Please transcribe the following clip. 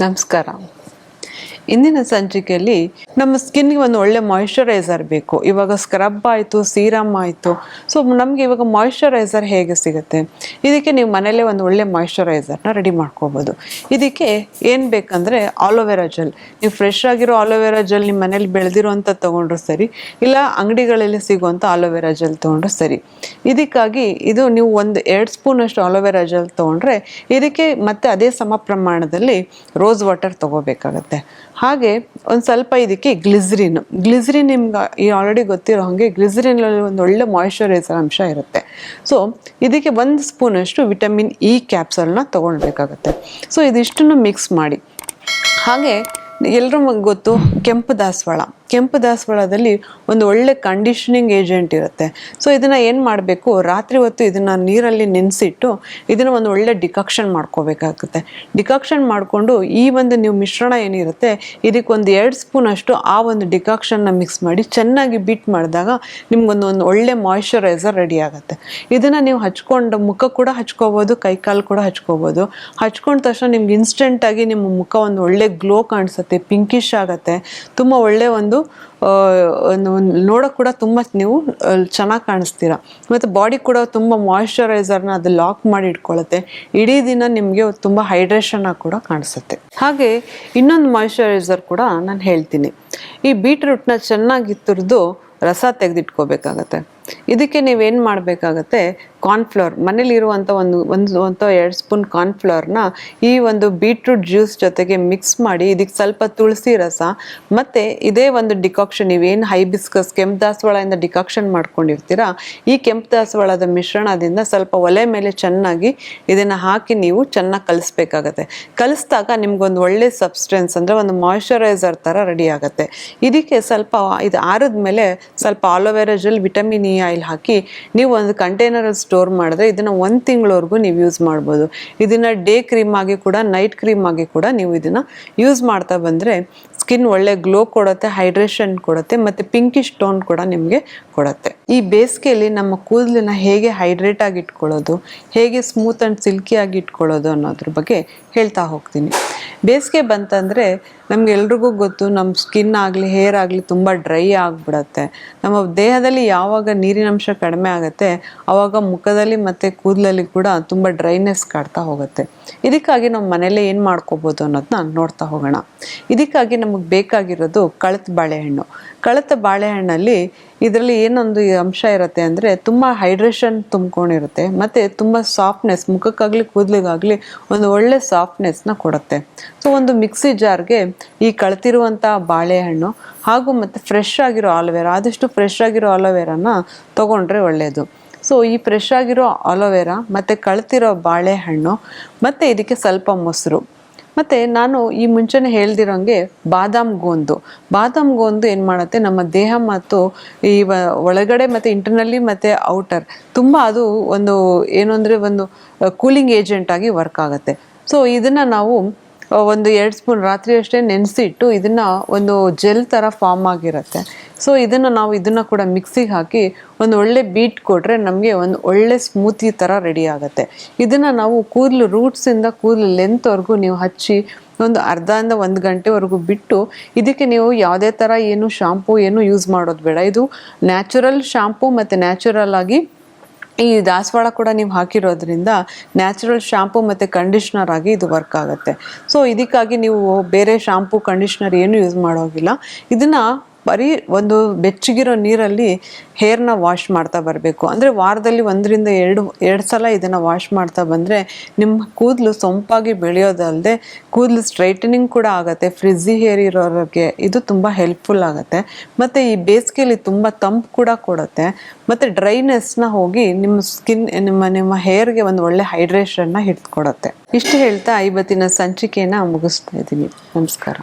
ನಮಸ್ಕಾರ ಇಂದಿನ ಸಂಚಿಕೆಯಲ್ಲಿ ನಮ್ಮ ಸ್ಕಿನ್ಗೆ ಒಂದು ಒಳ್ಳೆ ಮಾಯಿಶ್ಚರೈಸರ್ ಬೇಕು. ಇವಾಗ ಸ್ಕ್ರಬ್ ಆಯಿತು ಸೀರಮ್ ಆಯಿತು. ಸೊ ನಮಗೆ ಇವಾಗ ಮಾಯಿಶ್ಚರೈಸರ್ ಹೇಗೆ ಸಿಗುತ್ತೆ? ಇದಕ್ಕೆ ನೀವು ಮನೇಲೇ ಒಂದು ಒಳ್ಳೆ ಮಾಯಿಶ್ಚರೈಸರ್ನ ರೆಡಿ ಮಾಡ್ಕೋಬೋದು. ಇದಕ್ಕೆ ಏನು ಬೇಕಂದರೆ ಆಲೋವೆರಾ ಜೆಲ್ ನೀವು ಫ್ರೆಶ್ ಆಗಿರೋ ಆಲೋವೆರಾ ಜೆಲ್ ನಿಮ್ಮ ಮನೇಲಿ ಬೆಳೆದಿರೋಂಥ ತೊಗೊಂಡ್ರು ಸರಿ, ಇಲ್ಲ ಅಂಗಡಿಗಳಲ್ಲಿ ಸಿಗುವಂಥ ಆಲೋವೆರಾ ಜೆಲ್ ತೊಗೊಂಡ್ರು ಸರಿ. ಇದಕ್ಕಾಗಿ ಇದು ನೀವು ಒಂದು ಎರಡು ಸ್ಪೂನಷ್ಟು ಆಲೋವೆರಾ ಜೆಲ್ ತೊಗೊಂಡ್ರೆ ಇದಕ್ಕೆ ಮತ್ತೆ ಅದೇ ಸಮ ಪ್ರಮಾಣದಲ್ಲಿ ರೋಸ್ ವಾಟರ್ ತೊಗೋಬೇಕಾಗತ್ತೆ. ಹಾಗೆ ಒಂದು ಸ್ವಲ್ಪ ಇದಕ್ಕೆ ಗ್ಲಿಸ್ರಿನ್. ಗ್ಲಿಸ್ರಿನ್ ನಿಮ್ಗೆ ಈ ಆಲ್ರೆಡಿ ಗೊತ್ತಿರೋ ಹಾಗೆ ಗ್ಲಿಸ್ರಿನಲ್ಲಿ ಒಂದು ಒಳ್ಳೆ ಮಾಯಿಶ್ಚರೈಸರ್ ಅಂಶ ಇರುತ್ತೆ. ಸೊ ಇದಕ್ಕೆ ಒಂದು ಸ್ಪೂನಷ್ಟು ವಿಟಮಿನ್ ಇ ಕ್ಯಾಪ್ಸಲ್ನ ತೊಗೊಳ್ಬೇಕಾಗತ್ತೆ. ಸೊ ಇದಿಷ್ಟನ್ನು ಮಿಕ್ಸ್ ಮಾಡಿ. ಹಾಗೆ ಎಲ್ಲರೂ ಗೊತ್ತು ಕೆಂಪು ದಾಸವಾಳ. ಕೆಂಪು ದಾಸವಾಳದಲ್ಲಿ ಒಂದು ಒಳ್ಳೆ ಕಂಡೀಷನಿಂಗ್ ಏಜೆಂಟ್ ಇರುತ್ತೆ. ಸೊ ಇದನ್ನು ಏನು ಮಾಡಬೇಕು? ರಾತ್ರಿ ಹೊತ್ತು ಇದನ್ನು ನೀರಲ್ಲಿ ನೆನೆಸಿಟ್ಟು ಇದನ್ನು ಒಂದು ಒಳ್ಳೆ ಡಿಕಾಕ್ಷನ್ ಮಾಡ್ಕೋಬೇಕಾಗುತ್ತೆ. ಡಿಕಾಕ್ಷನ್ ಮಾಡಿಕೊಂಡು ಈ ಒಂದು ನೀವು ಮಿಶ್ರಣ ಏನಿರುತ್ತೆ ಇದಕ್ಕೆ ಒಂದು ಎರಡು ಸ್ಪೂನ್ ಅಷ್ಟು ಆ ಒಂದು ಡಿಕಾಕ್ಷನ್ನ ಮಿಕ್ಸ್ ಮಾಡಿ ಚೆನ್ನಾಗಿ ಬೀಟ್ ಮಾಡಿದಾಗ ನಿಮ್ಗೊಂದು ಒಂದು ಒಳ್ಳೆ ಮಾಯಿಶ್ಚರೈಸರ್ ರೆಡಿ ಆಗುತ್ತೆ. ಇದನ್ನು ನೀವು ಹಚ್ಕೊಂಡು ಮುಖ ಕೂಡ ಹಚ್ಕೋಬೋದು, ಕೈ ಕಾಲು ಕೂಡ ಹಚ್ಕೋಬೋದು. ಹಚ್ಕೊಂಡ ತಕ್ಷಣ ನಿಮ್ಗೆ ಇನ್ಸ್ಟೆಂಟಾಗಿ ನಿಮ್ಮ ಮುಖ ಒಂದು ಒಳ್ಳೆ ಗ್ಲೋ ಕಾಣಿಸುತ್ತೆ ಪಿಂಕಿಶ್ ಆಗುತ್ತೆ. ತುಂಬ ಒಳ್ಳೆ ಒಂದು ನೋಡೋಕೆ ಕೂಡ ತುಂಬ ನೀವು ಚೆನ್ನಾಗಿ ಕಾಣಿಸ್ತೀರ. ಮತ್ತು ಬಾಡಿ ಕೂಡ ತುಂಬ ಮಾಯಿಶ್ಚರೈಸರ್ನ ಅದು ಲಾಕ್ ಮಾಡಿ ಇಟ್ಕೊಳ್ಳುತ್ತೆ ಇಡೀ ದಿನ ನಿಮಗೆ ತುಂಬ ಹೈಡ್ರೇಷನ್ ಕೂಡ ಕಾಣಿಸುತ್ತೆ. ಹಾಗೆ ಇನ್ನೊಂದು ಮಾಯಿಶ್ಚರೈಸರ್ ಕೂಡ ನಾನು ಹೇಳ್ತೀನಿ. ಈ ಬೀಟ್ರೂಟ್ನ ಚೆನ್ನಾಗಿ ತುರಿದು ರಸ ತೆಗೆದಿಟ್ಕೋಬೇಕಾಗತ್ತೆ. ಇದಕ್ಕೆ ನೀವೇನು ಮಾಡಬೇಕಾಗತ್ತೆ ಕಾರ್ನ್ಫ್ಲವರ್ ಮನೇಲಿರುವಂಥ ಒಂದು ಒಂದು ಅಂತ ಎರಡು ಸ್ಪೂನ್ ಕಾರ್ನ್ಫ್ಲವರ್ನ ಈ ಒಂದು ಬೀಟ್ರೂಟ್ ಜ್ಯೂಸ್ ಜೊತೆಗೆ ಮಿಕ್ಸ್ ಮಾಡಿ ಇದಕ್ಕೆ ಸ್ವಲ್ಪ ತುಳಸಿ ರಸ, ಮತ್ತು ಇದೇ ಒಂದು ಡಿಕಾಕ್ಷನ್ ನೀವೇನು ಹೈಬಿಸ್ಕಸ್ ಕೆಂಪು ದಾಸವಾಳದಿಂದ ಡಿಕಾಕ್ಷನ್ ಮಾಡ್ಕೊಂಡಿರ್ತೀರಾ, ಈ ಕೆಂಪು ದಾಸವಾಳದ ಮಿಶ್ರಣದಿಂದ ಸ್ವಲ್ಪ ಒಲೆ ಮೇಲೆ ಚೆನ್ನಾಗಿ ಇದನ್ನು ಹಾಕಿ ನೀವು ಚೆನ್ನಾಗಿ ಕಲಿಸ್ಬೇಕಾಗತ್ತೆ. ಕಲಿಸಿದಾಗ ನಿಮ್ಗೊಂದು ಒಳ್ಳೆ ಸಬ್ಸ್ಟೆನ್ಸ್ ಅಂದರೆ ಒಂದು ಮಾಯಿಶ್ಚರೈಸರ್ ಥರ ರೆಡಿ ಆಗುತ್ತೆ. ಇದಕ್ಕೆ ಸ್ವಲ್ಪ ಇದು ಆರಿದ್ಮೇಲೆ ಸ್ವಲ್ಪ aloe vera gel vitamin E oil ಹಾಕಿ ನೀವು ಒಂದು ಕಂಟೈನರಲ್ಲಿ ಸ್ಟೋರ್ ಮಾಡಿದ್ರೆ ಇದನ್ನು ಒಂದು ತಿಂಗಳವರೆಗೂ ನೀವು ಯೂಸ್ ಮಾಡ್ಬೋದು. ಇದನ್ನು ಡೇ ಕ್ರೀಮ್ ಆಗಿ ಕೂಡ ನೈಟ್ ಕ್ರೀಮ್ ಆಗಿ ಕೂಡ ನೀವು ಇದನ್ನು ಯೂಸ್ ಮಾಡ್ತಾ ಬಂದರೆ ಸ್ಕಿನ್ ಒಳ್ಳೆ ಗ್ಲೋ ಕೊಡುತ್ತೆ, ಹೈಡ್ರೇಷನ್ ಕೊಡುತ್ತೆ, ಮತ್ತು ಪಿಂಕಿಶ್ ಟೋನ್ ಕೂಡ ನಿಮಗೆ ಕೊಡುತ್ತೆ. ಈ ಬೇಸಿಗೆಯಲ್ಲಿ ನಮ್ಮ ಕೂದಲನ್ನ ಹೇಗೆ ಹೈಡ್ರೇಟ್ ಆಗಿ ಇಟ್ಕೊಳ್ಳೋದು, ಹೇಗೆ ಸ್ಮೂತ್ ಆ್ಯಂಡ್ ಆಗಿ ಇಟ್ಕೊಳ್ಳೋದು ಅನ್ನೋದ್ರ ಬಗ್ಗೆ ಹೇಳ್ತಾ ಹೋಗ್ತೀನಿ. ಬೇಸಿಗೆ ಬಂತಂದರೆ ನಮ್ಗೆ ಎಲ್ರಿಗೂ ಗೊತ್ತು ನಮ್ಮ ಸ್ಕಿನ್ ಆಗಲಿ, ಹೇರ್ ಆಗಲಿ ತುಂಬ ಡ್ರೈ ಆಗಿಬಿಡತ್ತೆ. ನಮ್ಮ ದೇಹದಲ್ಲಿ ಯಾವಾಗ ನೀರಿನಂಶ ಕಡಿಮೆ ಆಗುತ್ತೆ ಆವಾಗ ಮುಖದಲ್ಲಿ ಮತ್ತು ಕೂದಲಲ್ಲಿ ಕೂಡ ತುಂಬ ಡ್ರೈನೆಸ್ ಕಾಡ್ತಾ ಹೋಗುತ್ತೆ. ಇದಕ್ಕಾಗಿ ನಾವು ಮನೇಲೇ ಏನು ಮಾಡ್ಕೋಬೋದು ಅನ್ನೋದನ್ನ ನೋಡ್ತಾ ಹೋಗೋಣ. ಇದಕ್ಕಾಗಿ ನಮಗೆ ಬೇಕಾಗಿರೋದು ಕಳತ್ ಬಾಳೆಹಣ್ಣು. ಕಳತ ಬಾಳೆಹಣ್ಣಲ್ಲಿ ಇದರಲ್ಲಿ ಏನೊಂದು ಅಂಶ ಇರುತ್ತೆ ಅಂದರೆ ತುಂಬ ಹೈಡ್ರೇಷನ್ ತುಂಬ್ಕೊಂಡಿರುತ್ತೆ, ಮತ್ತು ತುಂಬ ಸಾಫ್ಟ್ನೆಸ್ ಮುಖಕ್ಕಾಗಲಿ ಕೂದಲಿಗಾಗಲಿ ಒಂದು ಒಳ್ಳೆ ಸಾಫ್ಟ್ನೆಸ್ನ ಕೊಡುತ್ತೆ. ಸೊ ಒಂದು ಮಿಕ್ಸಿ ಜಾರ್ಗೆ ಈ ಕಳ್ತಿರುವಂಥ ಬಾಳೆಹಣ್ಣು ಹಾಗೂ ಮತ್ತು ಫ್ರೆಶ್ ಆಗಿರೋ ಆಲೋವೆರಾ ಆದಷ್ಟು ಫ್ರೆಶ್ ಆಗಿರೋ ಆಲೋವೆರಾನ ತೊಗೊಂಡ್ರೆ ಒಳ್ಳೆಯದು ಸೊ ಈ ಫ್ರೆಶ್ ಆಗಿರೋ ಆಲೋವೆರಾ ಮತ್ತು ಕಳ್ತಿರೋ ಬಾಳೆಹಣ್ಣು, ಮತ್ತು ಇದಕ್ಕೆ ಸ್ವಲ್ಪ ಮೊಸರು. ಮತ್ತು ನಾನು ಈ ಮುಂಚೆನೇ ಹೇಳ್ದಿರೋಂಗೆ ಬಾದಾಮ್ ಗೋಂದು. ಬಾದಾಮ್ ಗೋಂದು ಏನು ಮಾಡುತ್ತೆ? ನಮ್ಮ ದೇಹ ಮತ್ತು ಈ ಒಳಗಡೆ ಮತ್ತು ಇಂಟರ್ನಲ್ಲಿ ಮತ್ತು ಔಟರ್ ತುಂಬ ಅದು ಒಂದು ಏನು ಅಂದರೆ ಒಂದು ಕೂಲಿಂಗ್ ಏಜೆಂಟ್ ಆಗಿ ವರ್ಕ್ ಆಗುತ್ತೆ. ಸೊ ಇದನ್ನು ನಾವು ಒಂದು ಎರಡು ಸ್ಪೂನ್ ರಾತ್ರಿ ಅಷ್ಟೇ ನೆನೆಸಿಟ್ಟು ಇದನ್ನು ಒಂದು ಜೆಲ್ ಥರ ಫಾರ್ಮ್ ಆಗಿರುತ್ತೆ. ಸೊ ಇದನ್ನು ನಾವು ಇದನ್ನು ಕೂಡ ಮಿಕ್ಸಿಗೆ ಹಾಕಿ ಒಂದು ಒಳ್ಳೆ ಬೀಟ್ ಕೊಟ್ಟರೆ ನಮಗೆ ಒಂದು ಒಳ್ಳೆ ಸ್ಮೂತಿ ಥರ ರೆಡಿ ಆಗುತ್ತೆ. ಇದನ್ನು ನಾವು ಕೂದಲು ರೂಟ್ಸಿಂದ ಕೂದಲು ಲೆಂತ್ವರೆಗೂ ನೀವು ಹಚ್ಚಿ ಒಂದು ಅರ್ಧದಿಂದ ಒಂದು ಗಂಟೆವರೆಗೂ ಬಿಟ್ಟು ಇದಕ್ಕೆ ನೀವು ಯಾವುದೇ ಥರ ಏನು ಶಾಂಪೂ ಏನು ಯೂಸ್ ಮಾಡೋದು ಬೇಡ. ಇದು ನ್ಯಾಚುರಲ್ ಶಾಂಪೂ ಮತ್ತು ನ್ಯಾಚುರಲ್ ಆಗಿ ಈ ದಾಸವಾಳ ಕೂಡ ನೀವು ಹಾಕಿರೋದ್ರಿಂದ ನ್ಯಾಚುರಲ್ ಶಾಂಪು ಮತ್ತು ಕಂಡೀಷ್ನರ್ ಆಗಿ ಇದು ವರ್ಕ್ ಆಗುತ್ತೆ. ಸೊ ಇದಕ್ಕಾಗಿ ನೀವು ಬೇರೆ ಶಾಂಪು ಕಂಡೀಷ್ನರ್ ಏನು ಯೂಸ್ ಮಾಡೋಗಿಲ್ಲ ಇದನ್ನು ಬರೀ ಒಂದು ಬೆಚ್ಚಗಿರೋ ನೀರಲ್ಲಿ ಹೇರ್ನ ವಾಶ್ ಮಾಡ್ತಾ ಬರಬೇಕು. ಅಂದರೆ ವಾರದಲ್ಲಿ ಒಂದರಿಂದ ಎರಡು ಎರಡು ಸಲ ಇದನ್ನು ವಾಶ್ ಮಾಡ್ತಾ ಬಂದರೆ ನಿಮ್ಮ ಕೂದಲು ಸೊಂಪಾಗಿ ಬೆಳೆಯೋದಲ್ಲದೆ ಕೂದಲು ಸ್ಟ್ರೈಟನಿಂಗ್ ಕೂಡ ಆಗುತ್ತೆ. ಫ್ರಿಜ್ಜಿ ಹೇರ್ ಇರೋರಿಗೆ ಇದು ತುಂಬ ಹೆಲ್ಪ್ಫುಲ್ ಆಗುತ್ತೆ. ಮತ್ತು ಈ ಬೇಸಿಗೆಯಲ್ಲಿ ತುಂಬ ತಂಪು ಕೂಡ ಕೊಡುತ್ತೆ. ಮತ್ತು ಡ್ರೈನೆಸ್ನ ಹೋಗಿ ನಿಮ್ಮ ಸ್ಕಿನ್, ನಿಮ್ಮ ನಿಮ್ಮ ಹೇರ್ಗೆ ಒಂದು ಒಳ್ಳೆ ಹೈಡ್ರೇಷನ್ನ ಹಿಡ್ಕೊಡುತ್ತೆ. ಇಷ್ಟು ಹೇಳ್ತಾ ಐವತ್ತಿನ ಸಂಚಿಕೆಯನ್ನು ಮುಗಿಸ್ತಾ ಇದ್ದೀನಿ. ನಮಸ್ಕಾರ.